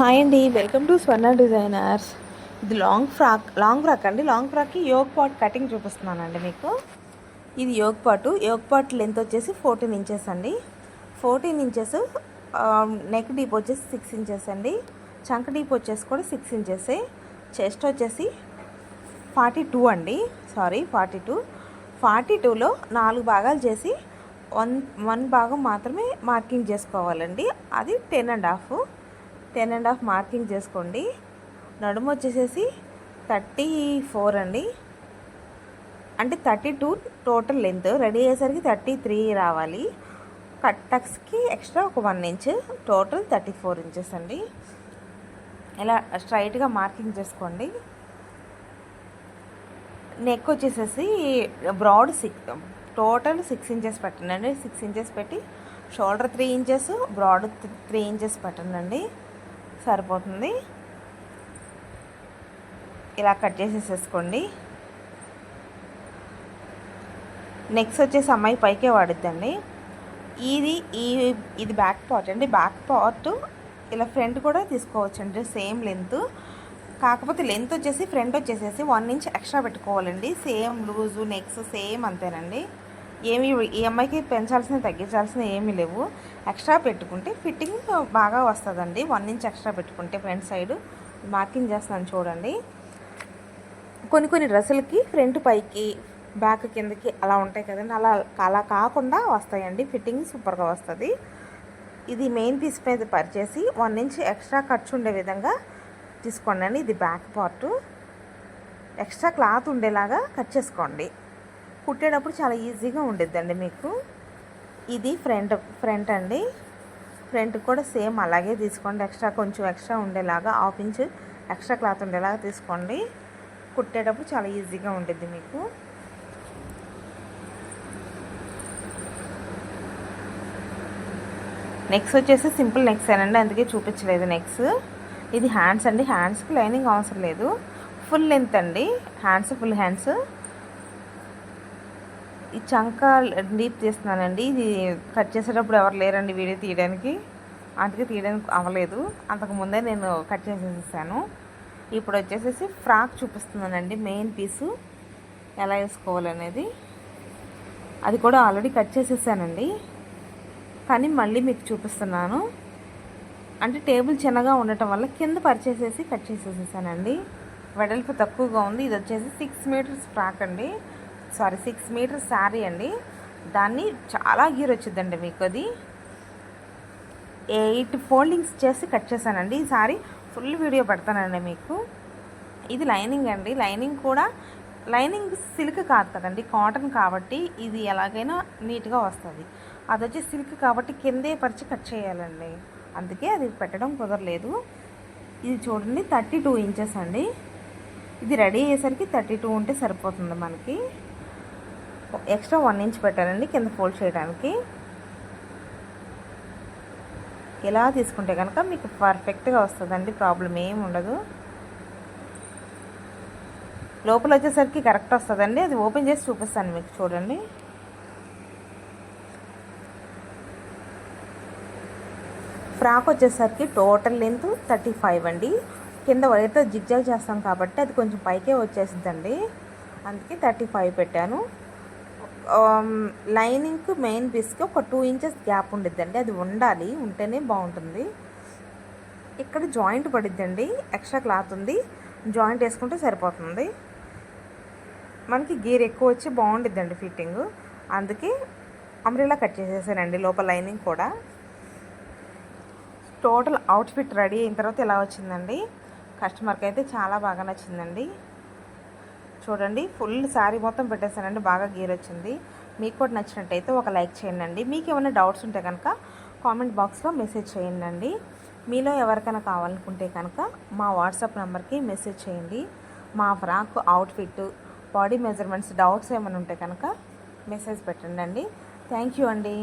Hi అండి. Welcome to Swarna designers. ఇది long frock long frock అండి. లాంగ్ ఫ్రాక్కి యోగ్ పాట్ కటింగ్ చూపిస్తున్నానండి మీకు. ఇది yoke part. Yoke part length వచ్చేసి ఫోర్టీన్ ఇంచెస్ అండి. ఫోర్టీన్ ఇంచెస్ నెక్ డీప్ వచ్చేసి సిక్స్ ఇంచెస్ అండి. చంక డీప్ వచ్చేసి కూడా సిక్స్ ఇంచెస్ చెస్ట్ వచ్చేసి ఫార్టీ టూ అండి. సారీ ఫార్టీ టూ ఫార్టీ టూలో నాలుగు భాగాలు చేసి వన్ వన్ భాగం మాత్రమే మార్కింగ్ చేసుకోవాలండి. అది ten and half ten and half marking చేసుకోండి. నడుము వచ్చేసేసి థర్టీ ఫోర్ అండి. అంటే thirty two total length. Ready అయ్యేసరికి థర్టీ త్రీ రావాలి. కట్ టక్స్కి ఎక్స్ట్రా ఒక one inch. Total thirty four inches అండి. ఇలా స్ట్రైట్గా మార్కింగ్ చేసుకోండి. నెక్ వచ్చేసేసి broad six total six inches పెట్టండి అండి సిక్స్ ఇంచెస్ పెట్టి shoulder three inches broad three inches పెట్టండి సరిపోతుంది. ఇలా కట్ చేసేసేసుకోండి. నెక్స్ట్ వచ్చేసి అమ్మాయి పైకే వాడిద్దండి. ఇది ఈ ఇది బ్యాక్ పార్ట్ అండి. బ్యాక్ పార్ట్ ఇలా ఫ్రంట్ కూడా తీసుకోవచ్చండి సేమ్ లెంత్ కాకపోతే లెంత్ వచ్చేసి ఫ్రంట్ వచ్చేసేసి వన్ ఇంచ్ ఎక్స్ట్రా పెట్టుకోవాలండి. సేమ్ లూజు నెక్స్ సేమ్ అంతేనండి. ఏమి ఈ అమ్మాయికి పెంచాల్సిన తగ్గించాల్సిన ఏమీ లేవు. ఎక్స్ట్రా పెట్టుకుంటే ఫిట్టింగ్ బాగా వస్తుందండి. వన్ ఇంచ్ ఎక్స్ట్రా పెట్టుకుంటే ఫ్రంట్ సైడ్ మార్కింగ్ చేస్తాను చూడండి. కొన్ని కొన్ని డ్రెస్సులకి ఫ్రంట్ పైకి బ్యాక్ కిందకి అలా ఉంటాయి కదండి. అలా అలా కాకుండా వస్తాయండి. ఫిట్టింగ్ సూపర్గా వస్తుంది. ఇది మెయిన్ పీస్ మీద పరిచేసి వన్ ఇంచ్ ఎక్స్ట్రా ఖర్చు ఉండే విధంగా తీసుకోండి ఇది బ్యాక్ పార్ట్. ఎక్స్ట్రా క్లాత్ ఉండేలాగా కట్ చేసుకోండి. కుట్టేటప్పుడు చాలా ఈజీగా ఉండిద్దండి మీకు. ఇది ఫ్రంట్ ఫ్రంట్ అండి. ఫ్రంట్ కూడా సేమ్ అలాగే తీసుకోండి. ఎక్స్ట్రా కొంచెం ఎక్స్ట్రా ఉండేలాగా హాఫ్ ఇంచ్ ఎక్స్ట్రా క్లాత్ ఉండేలాగా తీసుకోండి. కుట్టేటప్పుడు చాలా ఈజీగా ఉంటుంది మీకు. నెక్స్ట్ వచ్చేసి సింపుల్ నెక్స్ అండి అందుకే చూపించలేదు నెక్స్. ఇది హ్యాండ్స్ అండి. హ్యాండ్స్కి లైనింగ్ అవసరం లేదు. ఫుల్ లెంత్ అండి. Hands full hands. ఈ చంక డీప్ తీస్తున్నానండి. ఇది కట్ చేసేటప్పుడు ఎవరు లేరండి వీడియో తీయడానికి. అందుకే తీయడానికి అవ్వలేదు. అంతకు ముందే నేను కట్ చేసేసాను ఇప్పుడు వచ్చేసేసి ఫ్రాక్ చూపిస్తున్నానండి. మెయిన్ పీసు ఎలా వేసుకోవాలనేది. అది కూడా ఆల్రెడీ కట్ చేసేసానండి. కానీ మళ్ళీ మీకు చూపిస్తున్నాను. అంటే టేబుల్ చిన్నగా ఉండటం వల్ల కింద పరిచేసేసి కట్ చేసేసేసానండి. వెడల్పు తక్కువగా ఉంది. ఇది వచ్చేసి సిక్స్ మీటర్స్ ఫ్రాక్ అండి. సారీ సిక్స్ మీటర్ శారీ అండి. దాన్ని చాలా గీర్ వచ్చిందండి మీకు అది. ఎయిట్ ఫోల్డింగ్స్ చేసి కట్ చేశానండి. ఈ సారీ ఫుల్ వీడియో పెడతానండి మీకు. ఇది లైనింగ్ అండి. లైనింగ్ కూడా లైనింగ్ సిల్క్ కాదు కదండి కాటన్ కాబట్టి ఇది ఎలాగైనా నీట్గా వస్తుంది. అది వచ్చి సిల్క్ కాబట్టి కిందే పరిచి కట్ చేయాలండి. అందుకే అది పెట్టడం కుదరలేదు. ఇది చూడండి థర్టీ టూ ఇంచెస్ అండి. ఇది రెడీ అయ్యేసరికి థర్టీ టూ ఉంటే సరిపోతుంది మనకి. ఎక్స్ట్రా వన్ ఇంచ్ పెట్టానండి కింద ఫోల్డ్ చేయడానికి. ఇలా తీసుకుంటే కనుక మీకు పర్ఫెక్ట్గా వస్తుందండి ప్రాబ్లం ఏమి ఉండదు. లోపల వచ్చేసరికి కరెక్ట్ వస్తుందండి అది ఓపెన్ చేసి చూపిస్తాను మీకు చూడండి. ఫ్రాక్ వచ్చేసరికి టోటల్ లెంత్ థర్టీ ఫైవ్ అండి. కింద వైర్తో జిగ్జాగ్ చేస్తాం కాబట్టి అది కొంచెం పైకే వచ్చేసిందండి అందుకే థర్టీ ఫైవ్ పెట్టాను. లైనింగ్కి మెయిన్ పీస్కి ఒక టూ ఇంచెస్ గ్యాప్ ఉండిద్దండి. అది ఉండాలి ఉంటేనే బాగుంటుంది. ఇక్కడ జాయింట్ పడిద్దండి ఎక్స్ట్రా క్లాత్ ఉంది. జాయింట్ వేసుకుంటే సరిపోతుంది. మనకి గీర్ ఎక్కువ వచ్చి బాగుండిద్దండి ఫిట్టింగ్ అందుకే అమ్రిలా కట్ చేసేసానండి లోపల లైనింగ్ కూడా. టోటల్ అవుట్ఫిట్ రెడీ అయిన తర్వాత ఎలా వచ్చిందండి? కస్టమర్కి అయితే చాలా బాగా నచ్చిందండి. చూడండి ఫుల్ శారీ మొత్తం పెట్టేశానండి బాగా గీర్ వచ్చింది. మీకు కూడా నచ్చినట్టయితే ఒక లైక్ చేయండి అండి మీకు ఏమైనా డౌట్స్ ఉంటే కనుక కామెంట్ బాక్స్లో మెసేజ్ చేయండి అండి మీలో ఎవరికైనా కావాలనుకుంటే కనుక మా వాట్సాప్ నెంబర్కి మెసేజ్ చేయండి. మా frock outfit body measurements doubts ఏమైనా ఉంటే కనుక మెసేజ్ పెట్టండి అండి థ్యాంక్ యూ అండి.